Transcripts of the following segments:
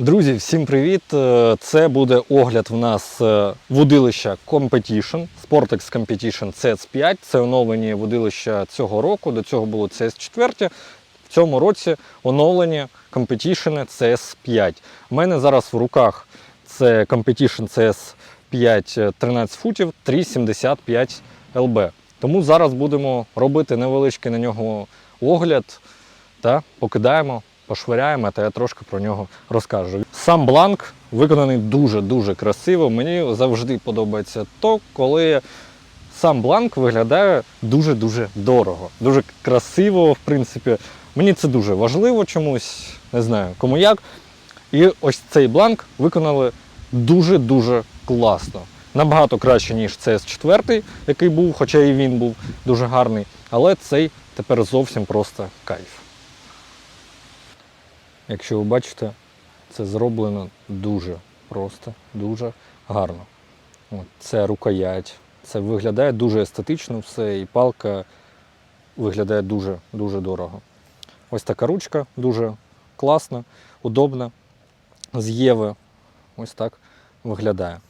Друзі, всім привіт! Е, Це буде огляд в нас е, вудилища Competition, Sportex Competition CS5. Це оновлені вудилища цього року. До цього було CS4. В цьому році оновлені Competition CS5. У мене зараз в руках це Competition CS5 13 футів 3,75 LB. Тому зараз будемо робити невеличкий на нього огляд та покидаємо, пошвиряємо, та я трошки про нього розкажу. Сам бланк виконаний дуже-дуже красиво. Мені завжди подобається то, коли сам бланк виглядає дуже-дуже дорого, дуже красиво, в принципі. Мені це дуже важливо чомусь, не знаю кому як. І ось цей бланк виконали дуже-дуже класно. Набагато краще, ніж CS4, який був, хоча і він був дуже гарний. Але цей тепер зовсім просто кайф. Якщо ви бачите, це зроблено дуже просто, дуже гарно. От, це рукоять, це виглядає дуже естетично все, і палка виглядає дуже-дуже дорого. Ось така ручка дуже класна, удобна. З Єви ось так виглядає.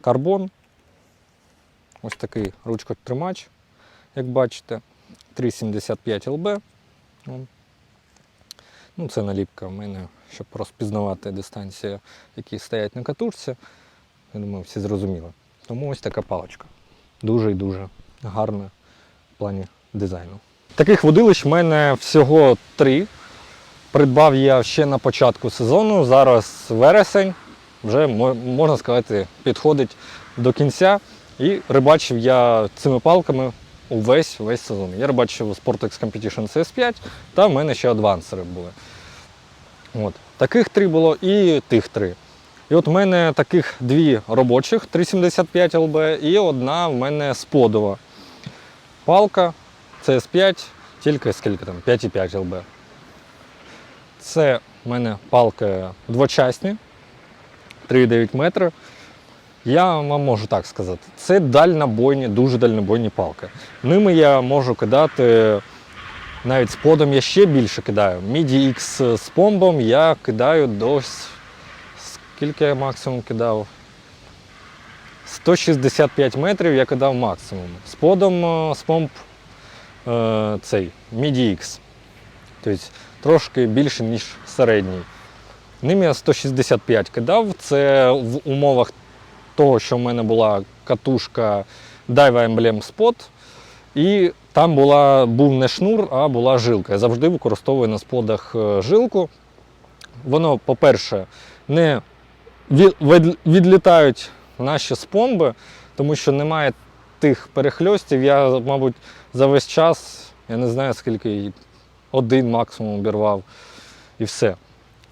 Карбон, ось такий ручкотримач, як бачите, 3,75 ЛБ. Ну, це наліпка в мене, щоб розпізнавати дистанції, які стоять на катушці. Я думаю, всі зрозуміли. Тому ось така паличка. Дуже і дуже гарна в плані дизайну. Таких водилищ в мене всього три. Придбав я ще на початку сезону. Зараз вересень, вже можна сказати, підходить до кінця. І рибачив я цими палками увесь весь сезон. Я рибачив Sportex Competition CS5, та в мене ще адвансери були. От. Таких три було і тих три. І от в мене таких дві робочих 375 ЛБ і одна в мене сподова. Палка CS5, тільки скільки там, 5,5 ЛБ. Це в мене палки двочасні, 3,9 метри. Я вам можу так сказати, це дальнобойні, дуже дальнобойні палки. Ними я можу кидати навіть з подом я ще більше кидаю. Міді X з помбом я кидаю до. Скільки я максимум кидав? 165 метрів я кидав максимум. З подом е, з помп е, цей Міді X. Тобто трошки більше, ніж середній. Ним я 165 кидав. Це в умовах того, що в мене була катушка Daiwa Emblem Spot. І там була, був не шнур, а була жилка. Я завжди використовую на сподах е, жилку. Воно, по-перше, не від- від- відлітають наші спомби, тому що немає тих перехльостів. Я, мабуть, за весь час, я не знаю скільки, один максимум обірвав і все.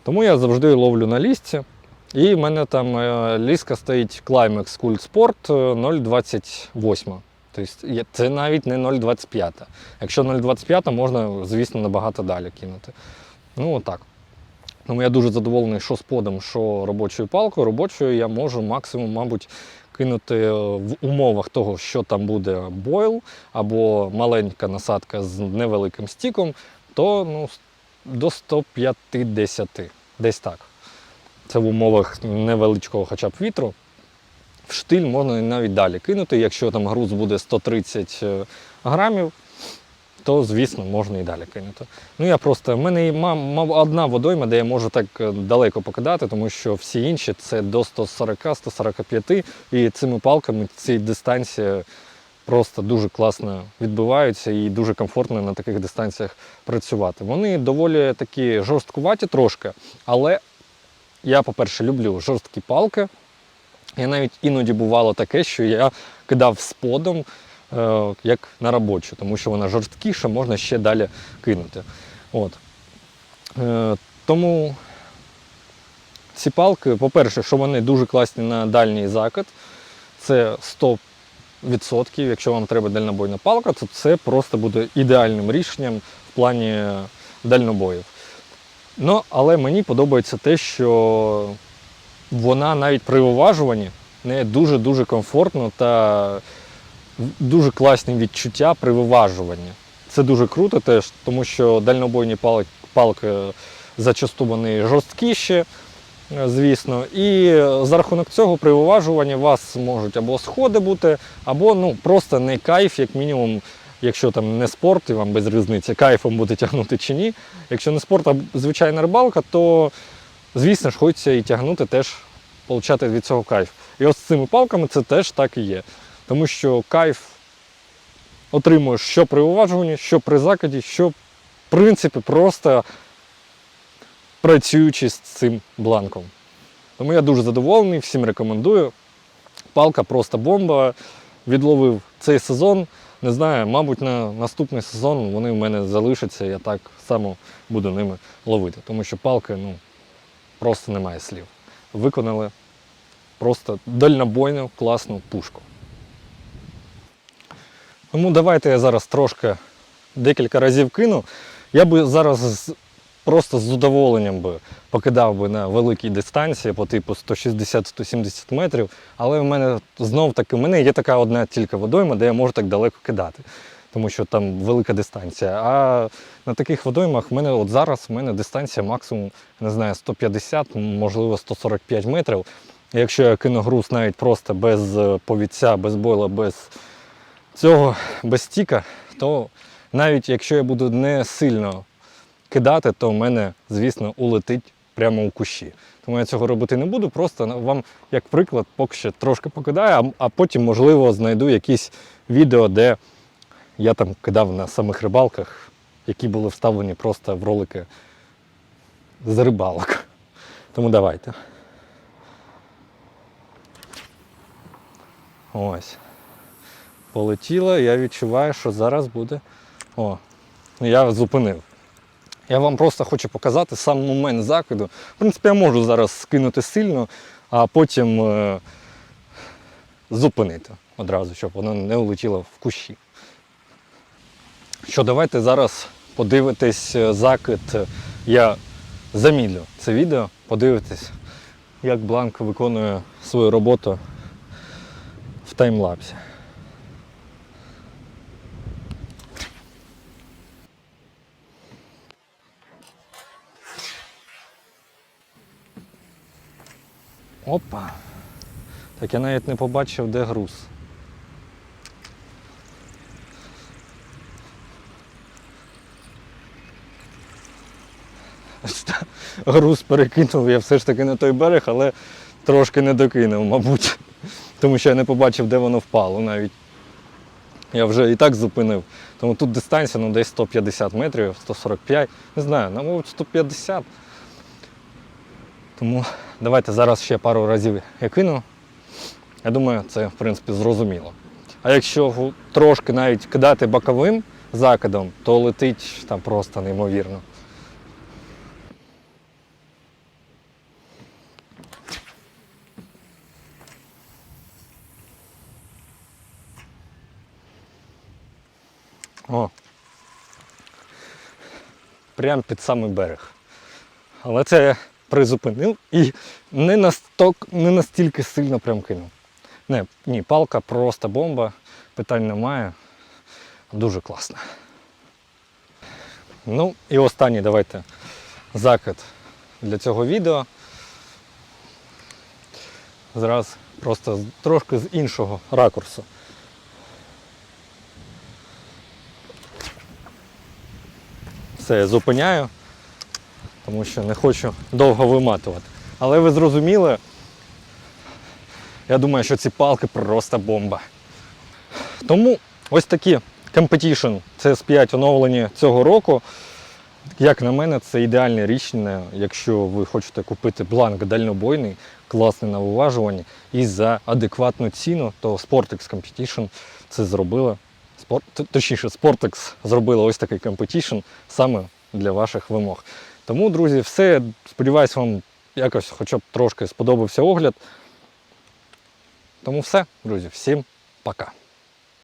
Тому я завжди ловлю на лісці. І в мене там е, ліска стоїть Climax Cool Sport е, 0,28. Тобто це навіть не 0,25. Якщо 0,25, можна, звісно, набагато далі кинути. Ну, отак. Тому я дуже задоволений, що сподом, що робочою палкою. Робочою я можу максимум, мабуть, кинути е, в умовах того, що там буде бойл або маленька насадка з невеликим стіком, то ну, до 150, десь так. Це в умовах невеличкого хоча б вітру. В штиль можна навіть далі кинути. Якщо там груз буде 130 е, грамів, то звісно можна і далі кинути. Ну я просто в мене мав одна водойма, де я можу так е, далеко покидати, тому що всі інші це до 140-145, і цими палками ці дистанції просто дуже класно відбиваються і дуже комфортно на таких дистанціях працювати. Вони доволі такі жорсткуваті трошки, але я, по-перше, люблю жорсткі палки. Я навіть іноді бувало таке, що я кидав сподом, е, як на робочу, тому що вона жорсткіша, можна ще далі кинути. От. Е, тому ці палки, по-перше, що вони дуже класні на дальній закид, це 100%. Якщо вам треба дальнобойна палка, то це просто буде ідеальним рішенням в плані дальнобоїв. Ну, але мені подобається те, що вона навіть при виважуванні не дуже-дуже комфортно та дуже класні відчуття при виважуванні. Це дуже круто теж, тому що дальнобойні пали- палки зачасту вони жорсткіші, е, звісно. І за рахунок цього при уважуванні у вас можуть або сходи бути, або ну, просто не кайф, як мінімум, якщо там не спорт, і вам без різниці, кайфом буде тягнути чи ні. Якщо не спорт, а звичайна рибалка, то звісно ж хочеться і тягнути теж получати від цього кайф. І ось з цими палками це теж так і є. Тому що кайф отримуєш що при уважуванні, що при закиді, що в принципі просто працюючи з цим бланком. Тому я дуже задоволений, всім рекомендую. Палка просто бомба. Відловив цей сезон. Не знаю, мабуть, на наступний сезон вони в мене залишаться, я так само буду ними ловити. Тому що палки ну, просто немає слів. Виконали просто дальнобойну класну пушку. Тому давайте я зараз трошки декілька разів кину. Я би зараз просто з задоволенням би покидав би на великій дистанції по типу 160-170 метрів, але в мене знов таки в мене є така одна тільки водойма, де я можу так далеко кидати. Тому що там велика дистанція. А на таких водоймах в мене от зараз в мене дистанція максимум, не знаю, 150, можливо 145 метрів. Якщо я кину груз навіть просто без е, повідця, без бойла, без цього, без стіка, то навіть якщо я буду не сильно кидати, то в мене, звісно, улетить прямо у кущі. Тому я цього робити не буду, просто вам, як приклад, поки що трошки покидаю, а, а потім, можливо, знайду якісь відео, де я там кидав на самих рибалках, які були вставлені просто в ролики з рибалок. Тому давайте. Ось. Полетіло, я відчуваю, що зараз буде. О, я зупинив. Я вам просто хочу показати сам момент закиду. В принципі, я можу зараз скинути сильно, а потім е, зупинити одразу, щоб воно не улетіло в кущі. Що, давайте зараз подивитись е, закид. Я замідлю це відео, подивитись, як Бланк виконує свою роботу в таймлапсі. Опа. Так я навіть не побачив, де груз. Груз перекинув я все ж таки на той берег, але трошки не докинув, мабуть. Тому що я не побачив, де воно впало навіть. Я вже і так зупинив. Тому тут дистанція ну, десь 150 метрів, 145, не знаю, ну, мабуть, 150. Тому давайте зараз ще пару разів я кину. Я думаю, це в принципі зрозуміло. А якщо трошки навіть кидати боковим закидом, то летить там просто неймовірно. О. Прям під самий берег. Але це призупинив і не, насток, не настільки сильно прям кинув. Не, ні, палка просто бомба, питань немає. Дуже класно. Ну і останній давайте закид для цього відео. Зараз просто трошки з іншого ракурсу. Все, я зупиняю, тому що не хочу довго виматувати. Але ви зрозуміли, я думаю, що ці палки просто бомба. Тому ось такі Competition CS5 оновлені цього року. Як на мене, це ідеальне рішення, якщо ви хочете купити бланк дальнобойний, класний на виважуванні і за адекватну ціну, то Sportex Competition це зробила. Спорт, точніше, Sportex зробила ось такий Competition саме для ваших вимог. Тому, друзі, все. Сподіваюсь, вам якось хоча б трошки сподобався огляд. Тому все, друзі, всім пока.